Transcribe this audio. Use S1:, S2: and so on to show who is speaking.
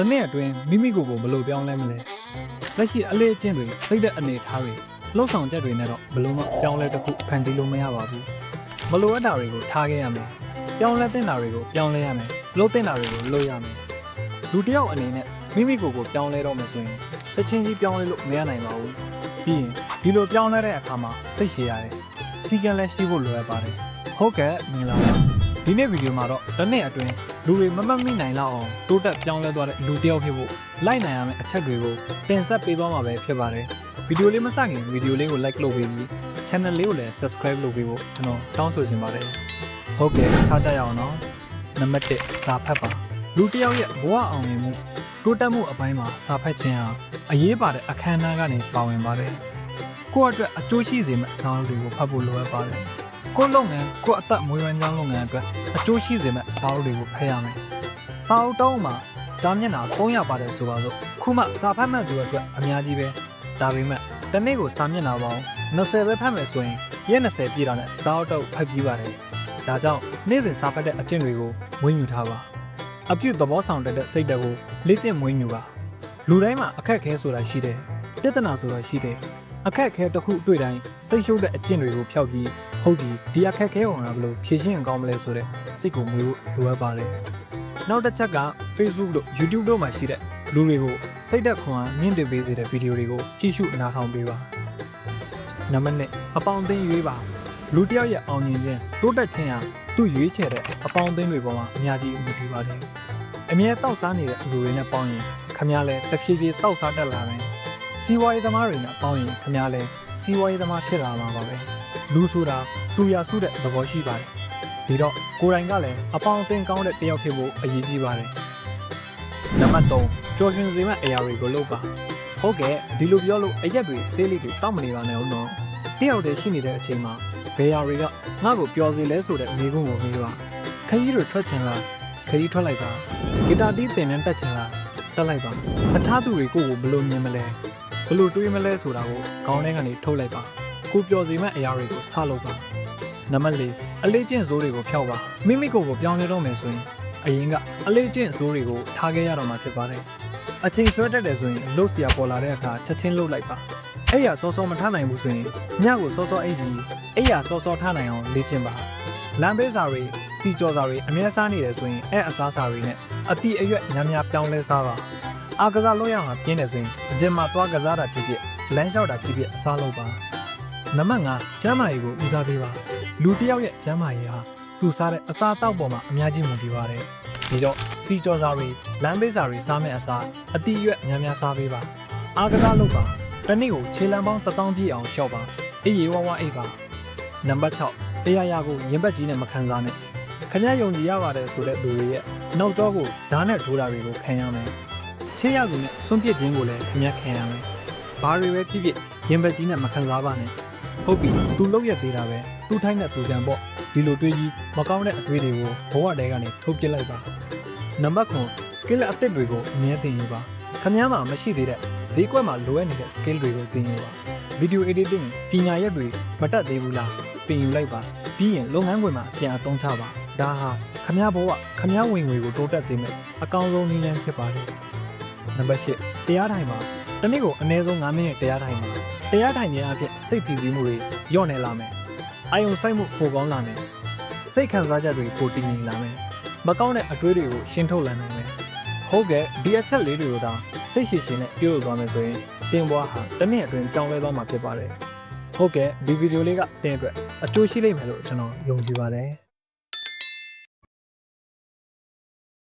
S1: တစ်နှစ်အတွင်းမိမိကိုယ်ကိုဘယ်လိုပြောင်းလဲမလဲလက်ရှိအလေးအကျင့်တွေစိတ်သက်အနေအထားတွေလှုပ်ဆောင်ချက်တွေနဲ့တော့ဘယ်လိုမှပြောင်းလဲတစ်ခုဖန်တီးလို့မရပါဘူးမလိုအပ်တာတွေကိုထားခဲ့ရမယ်ပြောင်းလဲတဲ့တာတွေကိုပြောင်းလဲရမယ်လုပ်တဲ့တာတွေကိုလုပ်ရမယ်လူတစ်ယောက်အနေနဲ့မိမိကိုယ်ကိုပြောင်းလဲတော့မယ်ဆိုရင်ချက်ချင်းကြီးပြောင်းလဲလို့မရနိုင်ပါဘူးပြီးရင်ဒီလိုပြောင်းလဲတဲ့အခါမှာစိတ်ရှည်ရတယ်စီကံလည်းရှိဖို့လိုအပ်ပါတယ်ဟုတ်ကဲ့မင်္ဂလာပါ ဒီနေ့ဗီဒီယိုမှာတော့တစ်နှစ်အတွင်းလူတွေမမှတ်မိနိုင်လောက်အောင်တိုးတက်ပြောင်းလဲသွားတဲ့လူတစ်ယောက်ဖြစ်ဖို့လိုက်နိုင်ရမယ့်အချက်တွေကိုတင်ဆက်ပေးသွားမှာပဲဖြစ်ပါတယ်ဗီဒီယိုလေးမစခင်ဗီဒီယိုလေးကို like လုပ်ပေးပြီး channel လေးကိုလည်း subscribe လုပ်ပေးဖို့ကျွန်တော်တောင်းဆိုချင်ပါတယ်ဟုတ်ကဲ့စကြရအောင်နော်နံပါတ်1စာဖတ်ပါလူတစ်ယောက်ရဲ့ဘဝအောင်မြင်မှုတိုးတက်မှုအပိုင်းမှာစာဖတ်ခြင်းဟာအရေးပါတဲ့အခမ်းအနားကနေပါဝင်ပါတယ်ကိုယ့်အတွက်အကျိုးရှိစေမယ့်အစားအသောက်တွေကိုဖတ်ဖို့လိုအပ်ပါတယ် ကိုယ့်လုပ်ငန်းကိုယ့်အသက်မွေးဝမ်းကြောင်းလုပ်ငန်းအတွက်အကျိုးရှိစေမယ့်အစားအသောက်တွေကိုဖတ်ရမယ်စာအုပ်တောင်းမှာစာမျက်နှာ300ပါတယ်ဆိုပါစို့ခုမှစာဖတ်မှတ်သူတွေအတွက်အများကြီးပဲဒါပေမဲ့တစ်နေ့ကိုစာမျက်နှာပေါင်း20ပဲဖတ်မယ်ဆိုရင်ရက်20ပြည့်တာနဲ့စာအုပ်တော့ဖတ်ပြီးပါတယ်ဒါကြောင့်နေ့စဉ်စာဖတ်တဲ့အကျင့်တွေကိုမွေးမြူထားပါအပြုသဘောဆောင်တတ်တဲ့စိတ်ဓာတ်ကိုလေ့ကျင့်မွေးမြူပါလူတိုင်းမှာအခက်အခဲဆိုတာရှိတယ်ပြဿနာဆိုတာရှိတယ် အခက်အခဲတစ်ခုတွေ့တိုင်းစိတ်ရှုပ်တဲ့အကျင့်တွေကိုဖျောက်ပြီးဟုတ်ပြီဒီအခက်အခဲကိုငါဘယ်လိုဖြေရှင်းရင်ကောင်းမလဲဆိုတဲ့စိတ်ကိုမွေးဖို့လိုအပ်ပါတယ်နောက်တစ်ချက်က Facebook တို့ YouTube တို့မှာရှိတဲ့လူတွေကိုစိတ်သက်ခွန်အားမြင့်တင်ပေးစေတဲ့ဗီဒီယိုတွေကိုကြည့်ရှုအနားထောင်ပေးပါနံပါတ်1အပေါင်းအသင်းရွေးပါလူတစ်ယောက်ရဲ့အောင်မြင်ခြင်းတိုးတက်ခြင်းဟာသူ့ရွေးချယ်တဲ့အပေါင်းအသင်းတွေပေါ်မှာအများကြီးအမှုတည်ပါတယ်အမြဲတောက်စားနေတဲ့လူတွေနဲ့ပေါင်းရင်ခမရလဲတဖြည်းဖြည်းတောက်စားတက်လာတယ် စီးပွားရေးသမားတွေနဲ့ပေါင်းရင်ခမရလဲစီးပွားရေးသမားဖြစ်လာမှာပါပဲလူဆိုတာသူရစုတဲ့သဘောရှိပါတယ်ဒီတော့ကိုယ်တိုင်ကလည်းအပေါင်းအသင်းကောင်းတဲ့တယောက်ဖြစ်ဖို့အရေးကြီးပါတယ်နံပါတ်3ပျော်ရွှင်စေမယ့်အရာတွေကိုလုပ်ပါဟုတ်ကဲ့ဒီလိုပြောလို့အရက်တွေဆေးလေးတွေတောက်မနေပါနဲ့ဦးနော်တယောက်တည်းရှိနေတဲ့အချိန်မှာဘယ်အရာတွေကငါ့ကိုပျော်စေလဲဆိုတဲ့မိကုံးကိုမေးပါခရီးတွေထွက်ချင်လားခရီးထွက်လိုက်ပါဂီတာတီးတင်နဲ့တက်ချင်လားတက်လိုက်ပါအခြားသူတွေကိုယ့်ကိုဘယ်လိုမြင်မလဲ ဘယ်လိုတွေးမလဲဆိုတာကိုခေါင်းထဲကနေထုတ်လိုက်ပါကိုပျော်စေမယ့်အရာတွေကိုစလုပ်ပါနံပါတ်၄အလေးကျင့်စိုးတွေကိုဖျောက်ပါမိမိကိုယ်ကိုပြောင်းလဲတော့မယ်ဆိုရင်အရင်ကအလေးကျင့်စိုးတွေကိုထားခဲ့ရတော့မှာဖြစ်ပါတယ်အချိန်ဆွဲတတ်တယ်ဆိုရင်လှုပ်เสียပေါ်လာတဲ့အခါချက်ချင်းလှုပ်လိုက်ပါအဲ့ရစောစောမထားနိုင်ဘူးဆိုရင်ညကိုစောစောအိပ်ပြီးအဲ့ရစောစောထားနိုင်အောင်လေ့ကျင့်ပါလမ်းဘေးစာတွေစီကြော်စာတွေအများစားနေတယ်ဆိုရင်အဲ့အစားစာတွေနဲ့အတိအရွက်များများပြောင်းလဲစားပါ အာကစားလို့ရအောင်ပြင်းတယ်ဆိုရင်အကျင်မှာသွားကစားတာဖြစ်ဖြစ်လမ်းလျှောက်တာဖြစ်ဖြစ်အစားလုပ်ပါနံပါတ်5ကျမ်းမာရေးကိုဦးစားပေးပါလူတစ်ယောက်ရဲ့ကျမ်းမာရေးဟာသူစားတဲ့အစာအသောက်ပေါ်မှာအများကြီးမူတည်ပါတယ်ဒီတော့စီကြော်စာတွေလမ်းဘေးစာတွေစားမယ့်အစားအတိအရွက်များများစားပေးပါအာကစားလုပ်ပါတစ်နေ့ကိုခြေလမ်းပေါင်း1000ပြည့်အောင်ရှော့ပါအေးရေဝဝအိပ်ပါနံပါတ်6တရားရကိုရင်ဘတ်ကြီးနဲ့မခံစားနဲ့ခမရယုံကြည်ရပါတယ်ဆိုတဲ့သူတွေရဲ့နောက်တော့ကိုဓာတ်နဲ့ထိုးတာတွေကိုခံရမယ် ချေးရသူနဲ့ဆွန့်ပစ်ခြင်းကိုလည်းခမရခံရမယ်ဘာတွေပဲဖြစ်ဖြစ်ရင်ဘတ်ကြီးနဲ့မခံစားပါနဲ့ဟုတ်ပြီသူလောက်ရသေးတာပဲသူ့ထိုင်းတဲ့သူကံပေါ့ဒီလိုတွေးပြီးမကောင်းတဲ့အတွေးတွေကိုဘဝတဲကနေထုတ်ပစ်လိုက်ပါနံပါတ်9 skill အသစ်တွေကိုအမြဲသင်ယူပါခမည်းမှာမရှိသေးတဲ့ဈေးကွက်မှာလိုအပ်နေတဲ့ skill တွေကိုသင်ယူပါ video editing ပညာရပ်တွေမတတ်သေးဘူးလားသင်ယူလိုက်ပါပြီးရင်လုပ်ငန်းခွင်မှာပြန်အသုံးချပါဒါဟာခမည်းဘဝခမည်းဝင်ငွေကိုတိုးတက်စေမယ့်အကောင်းဆုံးနည်းလမ်းဖြစ်ပါတယ် နံပါတ်10တရားထိုင်ပါတနေ့ကိုအနည်းဆုံး9မိနစ်တရားထိုင်ပါတရားထိုင်ခြင်းအပြင်စိတ်ဖိစီးမှုတွေညော့နေလာမယ်အာယုံစိုက်မှုပိုကောင်းလာမယ်စိတ်ခံစားချက်တွေပိုတည်ငြိမ်လာမယ်မကောင်းတဲ့အတွေးတွေကိုရှင်းထုတ်လာနိုင်မယ်ဟုတ်ကဲ့ဒီအချက်လေးတွေကိုသာစိတ်ရှိရှိနဲ့ပြုလုပ်သွားမယ်ဆိုရင်တင်ပွားဟာတစ်နှစ်အတွင်းကြောင်းလဲသွားမှာဖြစ်ပါတယ်ဟုတ်ကဲ့ဒီဗီဒီယိုလေးကတင်အတွက်အကျိုးရှိလိမ့်မယ်လို့ကျွန်တော်ယုံကြည်ပါတယ်